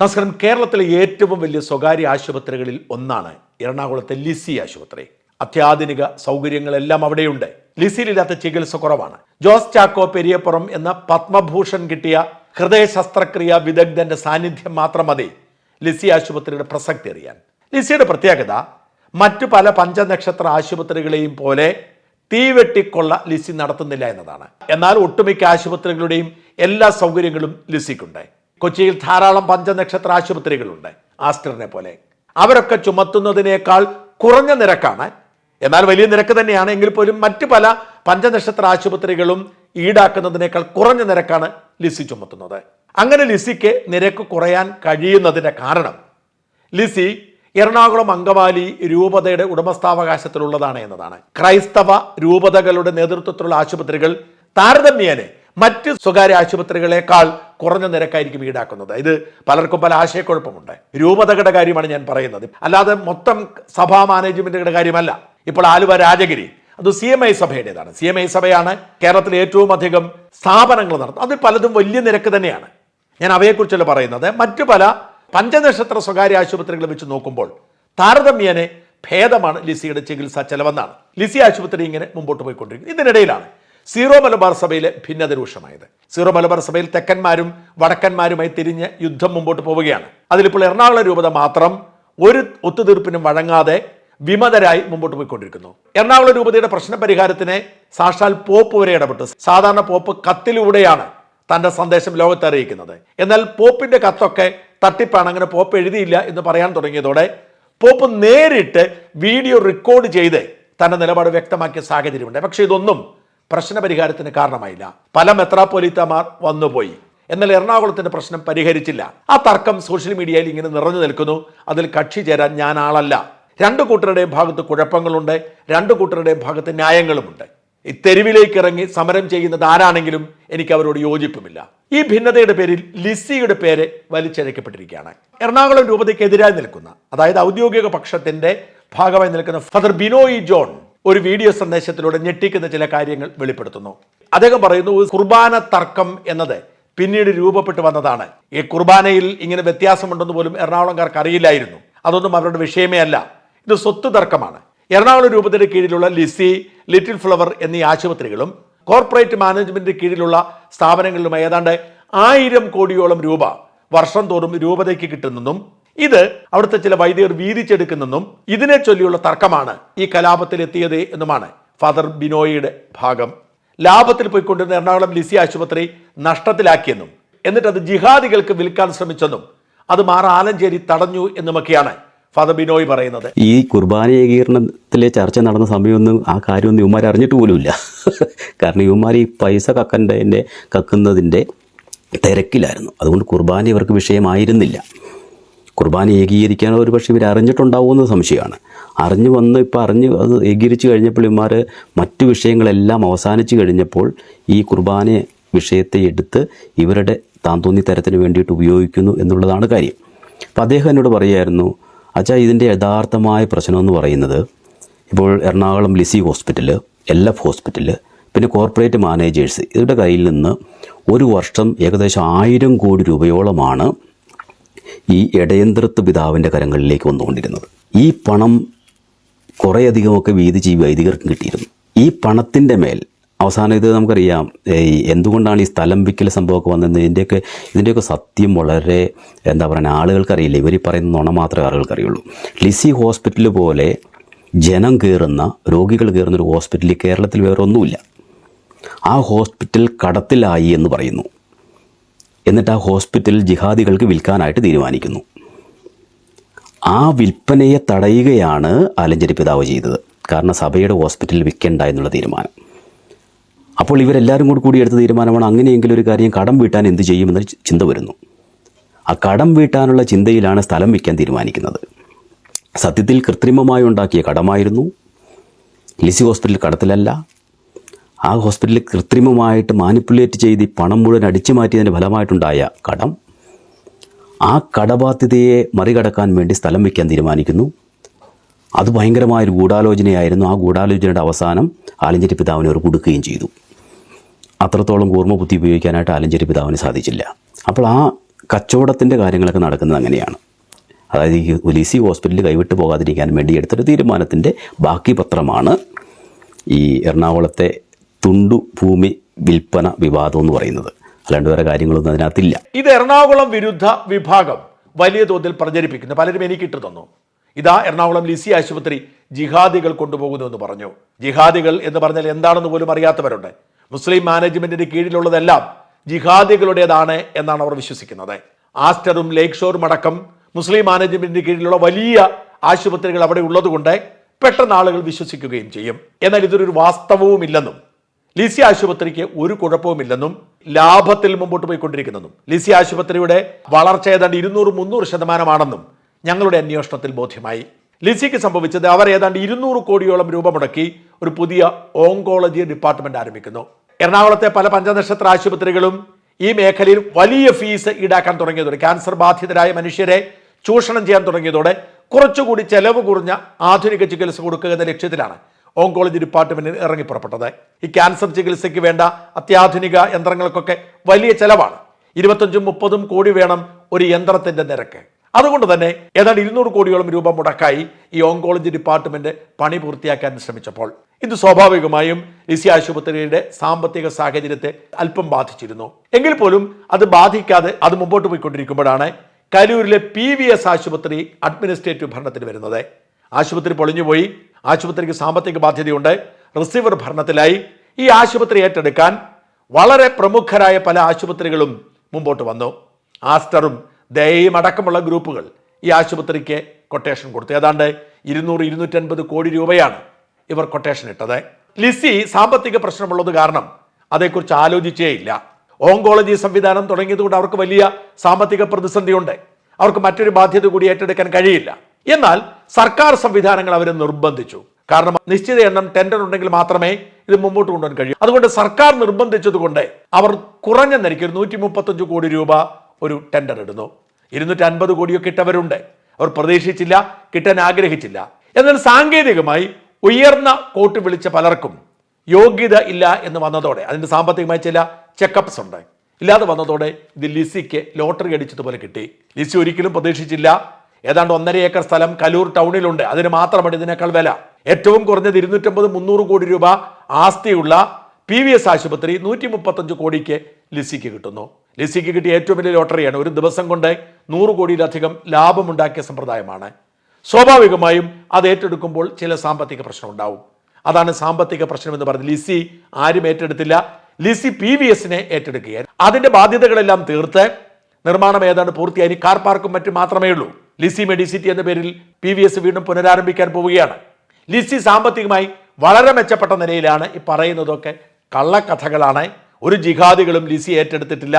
നമസ്കാരം. കേരളത്തിലെ ഏറ്റവും വലിയ സ്വകാര്യ ആശുപത്രികളിൽ ഒന്നാണ് എറണാകുളത്തെ ലിസി ആശുപത്രി. അത്യാധുനിക സൗകര്യങ്ങളെല്ലാം അവിടെയുണ്ട്. ലിസിയിലില്ലാത്ത ചികിത്സ കുറവാണ്. ജോസ് ചാക്കോ പെരിയപ്പുറം എന്ന പത്മഭൂഷൺ കിട്ടിയ ഹൃദയ ശസ്ത്രക്രിയ വിദഗ്ധന്റെ സാന്നിധ്യം മാത്രം മതി. ലിസി ആശുപത്രിയുടെ പ്രസക്തി അറിയാൻ. ലിസിയുടെ പ്രത്യേകത മറ്റു പല പഞ്ചനക്ഷത്ര ആശുപത്രികളെയും പോലെ തീവെട്ടിക്കൊള്ള ലിസി നടത്തുന്നില്ല എന്നതാണ്. എന്നാൽ ഒട്ടുമിക്ക ആശുപത്രികളുടെയും എല്ലാ സൗകര്യങ്ങളും ലിസിക്കുണ്ട്. കൊച്ചിയിൽ ധാരാളം പഞ്ചനക്ഷത്ര ആശുപത്രികളുണ്ട് ആസ്റ്ററിനെ പോലെ. അവരൊക്കെ ചുമത്തുന്നതിനേക്കാൾ കുറഞ്ഞ നിരക്കാണ്. എന്നാൽ വലിയ നിരക്ക് തന്നെയാണ്. എങ്കിൽ പോലും മറ്റു പല പഞ്ചനക്ഷത്ര ആശുപത്രികളും ഈടാക്കുന്നതിനേക്കാൾ കുറഞ്ഞ നിരക്കാണ് ലിസി ചുമത്തുന്നത്. അങ്ങനെ ലിസിക്ക് നിരക്ക് കുറയാൻ കഴിയുന്നതിന്റെ കാരണം ലിസി എറണാകുളം അങ്കമാലി രൂപതയുടെ ഉടമസ്ഥാവകാശത്തിലുള്ളതാണ് എന്നതാണ്. ക്രൈസ്തവ രൂപതകളുടെ നേതൃത്വത്തിലുള്ള ആശുപത്രികൾ താരതമ്യേന മറ്റ് സ്വകാര്യ ആശുപത്രികളെക്കാൾ കുറഞ്ഞ നിരക്കായിരിക്കും ഈടാക്കുന്നത്. ഇത് പലർക്കും പല ആശയക്കുഴപ്പമുണ്ട്. രൂപതകളുടെ കാര്യമാണ് ഞാൻ പറയുന്നത്. അല്ലാതെ മൊത്തം സഭാ മാനേജ്മെന്റുകളുടെ കാര്യമല്ല. ഇപ്പോൾ ആലുവ രാജഗിരി അത് സി എം ഐ സഭയുടേതാണ്. സി എം ഐ സഭയാണ് കേരളത്തിൽ ഏറ്റവും അധികം സ്ഥാപനങ്ങൾ നടത്തുന്നത്. അത് പലതും വലിയ നിരക്ക് തന്നെയാണ്. ഞാൻ അവയെക്കുറിച്ചല്ല പറയുന്നത്. മറ്റു പല പഞ്ചനക്ഷത്ര സ്വകാര്യ ആശുപത്രികൾ വെച്ച് നോക്കുമ്പോൾ താരതമ്യേനെ ഭേദമാണ് ലിസിയുടെ ചികിത്സാ ചെലവെന്നാണ്. ലിസി ആശുപത്രി ഇങ്ങനെ മുമ്പോട്ട് പോയിക്കൊണ്ടിരിക്കുന്നത് ഇതിനിടയിലാണ് സീറോ മലബാർ സഭയിലെ ഭിന്നത രൂക്ഷമായത്. സീറോ മലബാർ സഭയിൽ തെക്കന്മാരും വടക്കന്മാരുമായി തിരിഞ്ഞ് യുദ്ധം മുമ്പോട്ട് പോവുകയാണ്. അതിലിപ്പോൾ എറണാകുളം രൂപത മാത്രം ഒരു ഒത്തുതീർപ്പിനും വഴങ്ങാതെ വിമതരായി മുമ്പോട്ട് പോയിക്കൊണ്ടിരിക്കുന്നു. എറണാകുളം രൂപതയുടെ പ്രശ്ന പരിഹാരത്തിന് സാക്ഷാൽ പോപ്പ് വരെ ഇടപെട്ടു. സാധാരണ പോപ്പ് കത്തിലൂടെയാണ് തന്റെ സന്ദേശം ലോകത്തെ അറിയിക്കുന്നത്. എന്നാൽ പോപ്പിന്റെ കത്തൊക്കെ തട്ടിപ്പാണ്. അങ്ങനെ പോപ്പ് എഴുതിയില്ല എന്ന് പറയാൻ തുടങ്ങിയതോടെ പോപ്പ് നേരിട്ട് വീഡിയോ റെക്കോർഡ് ചെയ്ത് തന്റെ നിലപാട് വ്യക്തമാക്കിയ സാഹചര്യമുണ്ട്. പക്ഷേ ഇതൊന്നും പ്രശ്ന പരിഹാരത്തിന് കാരണമായില്ല. പല മെത്രാപ്പൊലീത്തമാർ വന്നുപോയി. എന്നാൽ എറണാകുളത്തിന്റെ പ്രശ്നം പരിഹരിച്ചില്ല. ആ തർക്കം സോഷ്യൽ മീഡിയയിൽ ഇങ്ങനെ നിറഞ്ഞു നിൽക്കുന്നു. അതിൽ കക്ഷി ചേരാൻ ഞാൻ ആളല്ല. രണ്ടു കൂട്ടരുടെയും ഭാഗത്ത് കുഴപ്പങ്ങളുണ്ട്. രണ്ടു കൂട്ടരുടെയും ഭാഗത്ത് ന്യായങ്ങളുമുണ്ട്. ഈ തെരുവിലേക്ക് ഇറങ്ങി സമരം ചെയ്യുന്നത് ആരാണെങ്കിലും എനിക്ക് അവരോട് യോജിപ്പുമില്ല. ഈ ഭിന്നതയുടെ പേരിൽ ലിസിയുടെ പേര് വലിച്ചഴക്കപ്പെട്ടിരിക്കുകയാണ്. എറണാകുളം രൂപതയ്ക്കെതിരായി നിൽക്കുന്ന അതായത് ഔദ്യോഗിക പക്ഷത്തിന്റെ ഭാഗമായി നിൽക്കുന്ന ഫാദർ ബിനോയി ജോൺ ഒരു വീഡിയോ സന്ദേശത്തിലൂടെ ഞെട്ടിക്കുന്ന ചില കാര്യങ്ങൾ വെളിപ്പെടുത്തുന്നു. അദ്ദേഹം പറയുന്നു കുർബാന തർക്കം എന്നത് പിന്നീട് രൂപപ്പെട്ടു വന്നതാണ്. ഈ കുർബാനയിൽ ഇങ്ങനെ വ്യത്യാസമുണ്ടെന്ന് പോലും എറണാകുളംകാർക്ക് അറിയില്ലായിരുന്നു. അതൊന്നും അവരുടെ വിഷയമേ അല്ല. ഇത് സ്വത്ത് തർക്കമാണ്. എറണാകുളം രൂപതയുടെ കീഴിലുള്ള ലിസി ലിറ്റിൽ ഫ്ലവർ എന്നീ ആശുപത്രികളും കോർപ്പറേറ്റ് മാനേജ്മെന്റിന് കീഴിലുള്ള സ്ഥാപനങ്ങളിലും ഏതാണ്ട് ആയിരം കോടിയോളം രൂപ വർഷം തോറും രൂപതയ്ക്ക് കിട്ടുന്നെന്നും ഇത് അവിടുത്തെ ചില വൈദികർ വീതിച്ചെടുക്കുന്നെന്നും ഇതിനെ ചൊല്ലിയുള്ള തർക്കമാണ് ഈ കലാപത്തിൽ എത്തിയത് എന്നുമാണ് ഫാദർ ബിനോയിയുടെ ഭാഗം. ലാഭത്തിൽ പോയിക്കൊണ്ടിരുന്ന എറണാകുളം ലിസി ആശുപത്രി നഷ്ടത്തിലാക്കിയെന്നും എന്നിട്ട് അത് ജിഹാദികൾക്ക് വിൽക്കാൻ ശ്രമിച്ചെന്നും അത് മാറ ആലഞ്ചേരി തടഞ്ഞു എന്നുമൊക്കെയാണ് ഫാദർ ബിനോയ് പറയുന്നത്. ഈ കുർബാന ഏകീകരണത്തിലെ ചർച്ച നടന്ന സമയമൊന്നും ആ കാര്യമൊന്നും ഇവന്മാർ അറിഞ്ഞിട്ട് പോലുമില്ല കാരണം ഇവന്മാർ ഈ പൈസ കക്കന്റെ കക്കുന്നതിന്റെ തിരക്കിലായിരുന്നു. അതുകൊണ്ട് കുർബാന ഇവർക്ക് വിഷയമായിരുന്നില്ല. കുർബാന ഏകീകരിക്കാൻ ഒരു പക്ഷേ ഇവർ അറിഞ്ഞിട്ടുണ്ടാവുമെന്ന് സംശയമാണ്. അറിഞ്ഞു വന്ന് ഇപ്പോൾ അറിഞ്ഞ് അത് ഏകീകരിച്ച് കഴിഞ്ഞപ്പോൾ ഇവന്മാർ മറ്റു വിഷയങ്ങളെല്ലാം അവസാനിച്ച് കഴിഞ്ഞപ്പോൾ ഈ കുർബാന വിഷയത്തെ എടുത്ത് ഇവരുടെ താൻ തോന്നി തരത്തിന് വേണ്ടിയിട്ട് ഉപയോഗിക്കുന്നു എന്നുള്ളതാണ് കാര്യം. അപ്പം അദ്ദേഹം എന്നോട് പറയുമായിരുന്നു അച്ഛാ ഇതിന്റെ യഥാർത്ഥമായ പ്രശ്നം എന്ന് പറയുന്നത് ഇപ്പോൾ Ernakulam Lissie hospital L F hospital പിന്നെ കോർപ്പറേറ്റ് മാനേജേഴ്സ് ഇവരുടെ കയ്യിൽ നിന്ന് ഒരു വർഷം ഏകദേശം ആയിരം കോടി രൂപയോളമാണ് ഈ ഇടയന്ത്രത്ത് പിതാവിന്റെ കരങ്ങളിലേക്ക് വന്നുകൊണ്ടിരുന്നത്. ഈ പണം കുറേയധികമൊക്കെ വീതിച്ച് ഈ വൈദികർക്കും കിട്ടിയിരുന്നു. ഈ പണത്തിന്റെ മേൽ അവസാനം ഇത് നമുക്കറിയാം ഈ എന്തുകൊണ്ടാണ് ഈ സ്ഥലം വിക്കൽ സംഭവമൊക്കെ വന്നത് ഇതിന്റെയൊക്കെ ഇതിന്റെയൊക്കെ സത്യം വളരെ എന്താ പറയുക ആളുകൾക്കറിയില്ല. ഇവർ പറയുന്ന നുണ മാത്രമേ ആളുകൾക്കറിയുള്ളൂ. ലിസി ഹോസ്പിറ്റൽ പോലെ ജനം കയറുന്ന രോഗികൾ കയറുന്ന ഒരു ഹോസ്പിറ്റൽ കേരളത്തിൽ വേറെ ഒന്നുമില്ല ആ ഹോസ്പിറ്റൽ കടത്തിലായി എന്ന് പറയുന്നു. എന്നിട്ട് ആ ഹോസ്പിറ്റൽ ജിഹാദികൾക്ക് വിൽക്കാനായിട്ട് തീരുമാനിക്കുന്നു. ആ വിൽപ്പനയെ തടയുകയാണ് ആലഞ്ചേരി പിതാവ് ചെയ്തത്. കാരണം സഭയുടെ ഹോസ്പിറ്റലിൽ വിൽക്കേണ്ട എന്നുള്ള തീരുമാനം. അപ്പോൾ ഇവരെല്ലാവരും കൂടി കൂടി എടുത്ത തീരുമാനമാണ് അങ്ങനെയെങ്കിലും ഒരു കാര്യം കടം വീട്ടാൻ എന്ത് ചെയ്യുമെന്ന ചിന്ത വരുന്നു. ആ കടം വീട്ടാനുള്ള ചിന്തയിലാണ് സ്ഥലം വിൽക്കാൻ തീരുമാനിക്കുന്നത്. സത്യത്തിൽ കൃത്രിമമായി ഉണ്ടാക്കിയ കടമായിരുന്നു. ലിസി ഹോസ്പിറ്റൽ കടത്തിലല്ല. ആ ഹോസ്പിറ്റലിൽ കൃത്രിമമായിട്ട് മാനിപ്പുലേറ്റ് ചെയ്ത് പണം മുഴുവൻ അടിച്ചു മാറ്റിയതിന്റെ ഫലമായിട്ടുണ്ടായ കടം. ആ കടബാധ്യതയെ മറികടക്കാൻ വേണ്ടി സ്ഥലം വയ്ക്കാൻ തീരുമാനിക്കുന്നു. അത് ഭയങ്കരമായൊരു ഗൂഢാലോചനയായിരുന്നു. ആ ഗൂഢാലോചനയുടെ അവസാനം ആലഞ്ചേരി പിതാവിനെ അവർ കൊടുക്കുകയും ചെയ്തു. അത്രത്തോളം ഓർമ്മ ബുദ്ധി ഉപയോഗിക്കാനായിട്ട് ആലഞ്ചേരി പിതാവിന് സാധിച്ചില്ല. അപ്പോൾ ആ കച്ചവടത്തിന്റെ കാര്യങ്ങളൊക്കെ നടക്കുന്നത് അങ്ങനെയാണ്. അതായത് ഈ ഒലീസി ഹോസ്പിറ്റലിൽ കൈവിട്ട് പോകാതിരിക്കാൻ വേണ്ടി എടുത്തൊരു തീരുമാനത്തിന്റെ ബാക്കി പത്രമാണ് ഈ എറണാകുളത്തെ തുണ്ടു ഭൂമി വിൽപ്പന വിവാദം എന്ന് പറയുന്നത്. അല്ലാണ്ട് വേറെ കാര്യങ്ങളൊന്നും അതിനകത്തില്ല. ഇത് എറണാകുളം വിരുദ്ധ വിഭാഗം വലിയ തോതിൽ പ്രചരിപ്പിക്കുന്നു. പലരും എനിക്ക് ഇട്ടു തന്നു. ഇതാ എറണാകുളം ലിസി ആശുപത്രി ജിഹാദികൾ കൊണ്ടുപോകുന്നു എന്ന് പറഞ്ഞു. ജിഹാദികൾ എന്ന് പറഞ്ഞാൽ എന്താണെന്ന് പോലും അറിയാത്തവരുണ്ട്. മുസ്ലിം മാനേജ്മെന്റിന്റെ കീഴിലുള്ളതെല്ലാം ജിഹാദികളുടേതാണ് എന്നാണ് അവർ വിശ്വസിക്കുന്നത്. ആസ്റ്ററും ലേക്ക് ഷോറും അടക്കം മുസ്ലിം മാനേജ്മെന്റിന്റെ കീഴിലുള്ള വലിയ ആശുപത്രികൾ അവിടെ ഉള്ളതുകൊണ്ട് പെട്ടെന്ന് ആളുകൾ വിശ്വസിക്കുകയും ചെയ്യും. എന്നാൽ ഇതൊരു വാസ്തവവുമില്ലെന്നും ലിസി ആശുപത്രിക്ക് ഒരു കുഴപ്പവുമില്ലെന്നും ലാഭത്തിൽ മുമ്പോട്ട് പോയിക്കൊണ്ടിരിക്കുന്നെന്നും ലിസി ആശുപത്രിയുടെ വളർച്ച ഏതാണ്ട് ഇരുന്നൂറ് മുന്നൂറ് ശതമാനമാണെന്നും ഞങ്ങളുടെ അന്വേഷണത്തിൽ ബോധ്യമായി. ലിസിക്ക് സംഭവിച്ചത് അവർ ഏതാണ്ട് ഇരുന്നൂറ് കോടിയോളം രൂപ മുടക്കി ഒരു പുതിയ ഓങ്കോളജി ഡിപ്പാർട്ട്മെന്റ് ആരംഭിക്കുന്നു. എറണാകുളത്തെ പല പഞ്ചനക്ഷത്ര ആശുപത്രികളും ഈ മേഖലയിൽ വലിയ ഫീസ് ഈടാക്കാൻ തുടങ്ങിയതോടെ ക്യാൻസർ ബാധിതരായ മനുഷ്യരെ ചൂഷണം ചെയ്യാൻ തുടങ്ങിയതോടെ കുറച്ചുകൂടി ചെലവ് കുറഞ്ഞ ആധുനിക ചികിത്സ കൊടുക്കുക എന്ന ലക്ഷ്യത്തിലാണ് ഓങ്കോളജി ഡിപ്പാർട്ട്മെന്റിന് ഇറങ്ങി പുറപ്പെട്ടത്. ഈ ക്യാൻസർ ചികിത്സയ്ക്ക് വേണ്ട അത്യാധുനിക യന്ത്രങ്ങൾക്കൊക്കെ വലിയ ചെലവാണ്. ഇരുപത്തഞ്ചും മുപ്പതും കോടി വേണം ഒരു യന്ത്രത്തിന്റെ നിരക്ക്. അതുകൊണ്ട് തന്നെ ഏതാണ്ട് ഇരുന്നൂറ് കോടിയോളം രൂപ മുടക്കായി ഈ ഓങ്കോളജി ഡിപ്പാർട്ട്മെന്റ് പണി പൂർത്തിയാക്കാൻ ശ്രമിച്ചപ്പോൾ ഇത് സ്വാഭാവികമായും ലിസി ആശുപത്രിയുടെ സാമ്പത്തിക സാഹചര്യത്തെ അല്പം ബാധിച്ചിരുന്നു. എങ്കിൽ പോലും അത് ബാധിക്കാതെ അത് മുമ്പോട്ട് പോയിക്കൊണ്ടിരിക്കുമ്പോഴാണ് കലൂരിലെ പി വി എസ് ആശുപത്രി അഡ്മിനിസ്ട്രേറ്റീവ് ഭരണത്തിൽ വരുന്നത്. ആശുപത്രി പൊളിഞ്ഞുപോയി. ആശുപത്രിക്ക് സാമ്പത്തിക ബാധ്യതയുണ്ട്. റിസീവർ ഭരണത്തിലായി. ഈ ആശുപത്രി ഏറ്റെടുക്കാൻ വളരെ പ്രമുഖരായ പല ആശുപത്രികളും മുമ്പോട്ട് വന്നു. ആസ്റ്ററും ദയയും അടക്കമുള്ള ഗ്രൂപ്പുകൾ ഈ ആശുപത്രിക്ക് കൊട്ടേഷൻ കൊടുത്തു. ഏതാണ്ട് ഇരുന്നൂറ് ഇരുന്നൂറ്റൻപത് കോടി രൂപയാണ് ഇവർ കൊട്ടേഷൻ ഇട്ടത്. ലിസി സാമ്പത്തിക പ്രശ്നമുള്ളത് കാരണം അതേക്കുറിച്ച് ആലോചിച്ചേ ഇല്ല. ഓങ്കോളജി സംവിധാനം തുടങ്ങിയതുകൊണ്ട് അവർക്ക് വലിയ സാമ്പത്തിക പ്രതിസന്ധിയുണ്ട്. അവർക്ക് മറ്റൊരു ബാധ്യത കൂടി ഏറ്റെടുക്കാൻ കഴിയില്ല. എന്നാൽ സർക്കാർ സംവിധാനങ്ങൾ അവരെ നിർബന്ധിച്ചു. കാരണം നിശ്ചിത എണ്ണം ടെൻഡർ ഉണ്ടെങ്കിൽ മാത്രമേ ഇത് മുമ്പോട്ട് കൊണ്ടുപോകാൻ കഴിയൂ. അതുകൊണ്ട് സർക്കാർ നിർബന്ധിച്ചതുകൊണ്ട് അവർ കുറഞ്ഞ നിരക്ക് നൂറ്റി മുപ്പത്തഞ്ച് കോടി രൂപ ഒരു ടെൻഡർ ഇടുന്നു. ഇരുന്നൂറ്റി അൻപത് കോടിയൊക്കെ ഇട്ടവരുണ്ട്. അവർ പ്രതീക്ഷിച്ചില്ല കിട്ടാൻ ആഗ്രഹിച്ചില്ല. എന്നാൽ സാങ്കേതികമായി ഉയർന്ന കോട്ട് വിളിച്ച പലർക്കും യോഗ്യത ഇല്ല എന്ന് വന്നതോടെ അതിന്റെ സാമ്പത്തികമായി ചില ചെക്കപ്പ്സ് ഉണ്ട്. ഇല്ലാതെ വന്നതോടെ ഇത് ലിസിക്ക് ലോട്ടറി അടിച്ചതുപോലെ കിട്ടി. ലിസി ഒരിക്കലും പ്രതീക്ഷിച്ചില്ല ഏതാണ്ട് ഒന്നര ഏക്കർ സ്ഥലം കലൂർ ടൗണിലുണ്ട്. അതിന് മാത്രമാണ് ഇതിനേക്കാൾ വില. ഏറ്റവും കുറഞ്ഞത് ഇരുന്നൂറ്റമ്പത് മുന്നൂറ് കോടി രൂപ ആസ്തിയുള്ള പി വി എസ് ആശുപത്രി നൂറ്റി മുപ്പത്തഞ്ച് കോടിക്ക് ലിസിക്ക് കിട്ടുന്നു. ലിസിക്ക് കിട്ടിയ ഏറ്റവും വലിയ ലോട്ടറിയാണ്. ഒരു ദിവസം കൊണ്ട് നൂറ് കോടിയിലധികം ലാഭമുണ്ടാക്കിയ സമ്പ്രദായമാണ്. സ്വാഭാവികമായും അത് ഏറ്റെടുക്കുമ്പോൾ ചില സാമ്പത്തിക പ്രശ്നം ഉണ്ടാവും അതാണ് സാമ്പത്തിക പ്രശ്നം എന്ന് പറഞ്ഞത് ലിസി ആരും ഏറ്റെടുത്തില്ല. ലിസി പി വി എസിനെ ഏറ്റെടുക്കുകയായിരുന്നു. അതിന്റെ ബാധ്യതകളെല്ലാം തീർത്ത് നിർമ്മാണം ഏതാണ്ട് പൂർത്തിയായി. കാർ പാർക്കും മറ്റും മാത്രമേ ഉള്ളൂ. ലിസി മെഡിസിറ്റി എന്ന പേരിൽ പി വി എസ് വീണ്ടും പുനരാരംഭിക്കാൻ പോവുകയാണ്. ലിസി സാമ്പത്തികമായി വളരെ മെച്ചപ്പെട്ട നിലയിലാണ് ഈ പറയുന്നതൊക്കെ കള്ളക്കഥകളാണ്. ഒരു ജിഹാദികളും ലിസി ഏറ്റെടുത്തിട്ടില്ല.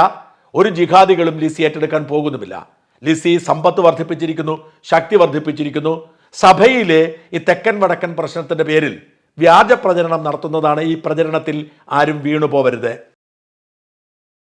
ഒരു ജിഹാദികളും ലിസി ഏറ്റെടുക്കാൻ പോകുന്നുമില്ല. ലിസി സമ്പത്ത് വർദ്ധിപ്പിച്ചിരിക്കുന്നു ശക്തി വർദ്ധിപ്പിച്ചിരിക്കുന്നു. സഭയിലെ ഈ തെക്കൻ വടക്കൻ പ്രശ്നത്തിന്റെ പേരിൽ വ്യാജ പ്രചരണം നടത്തുന്നതാണ് ഈ പ്രചരണത്തിൽ ആരും വീണു പോവരുത്